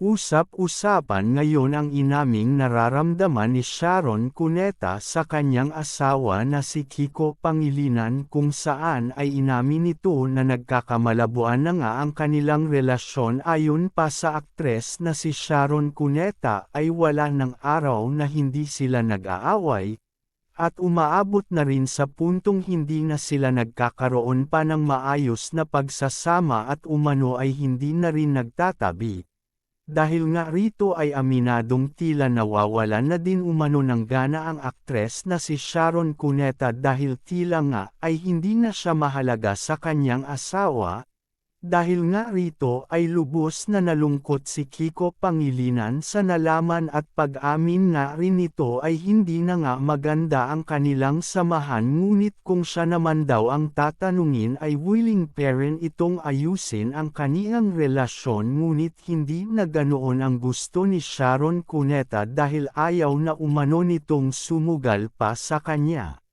Usap-usapan ngayon ang inaming nararamdaman ni Sharon Cuneta sa kanyang asawa na si Kiko Pangilinan kung saan ay inamin nito na nagkakamalabuan na nga ang kanilang relasyon ayon pa sa aktres na si Sharon Cuneta ay wala ng araw na hindi sila nag-aaway, at umaabot na rin sa puntong hindi na sila nagkakaroon pa ng maayos na pagsasama at umano ay hindi na rin nagtatabi. Dahil nga rito ay aminadong tila nawawalan na din umano ng gana ang aktres na si Sharon Cuneta dahil tila nga ay hindi na siya mahalaga sa kanyang asawa, dahil nga rito ay lubos na nalungkot si Kiko Pangilinan sa nalaman at pag-amin nga rin nito ay hindi na nga maganda ang kanilang samahan ngunit kung siya naman daw ang tatanungin ay willing parent itong ayusin ang kaniyang relasyon ngunit hindi na ganoon ang gusto ni Sharon Cuneta dahil ayaw na umano nitong sumugal pa sa kanya.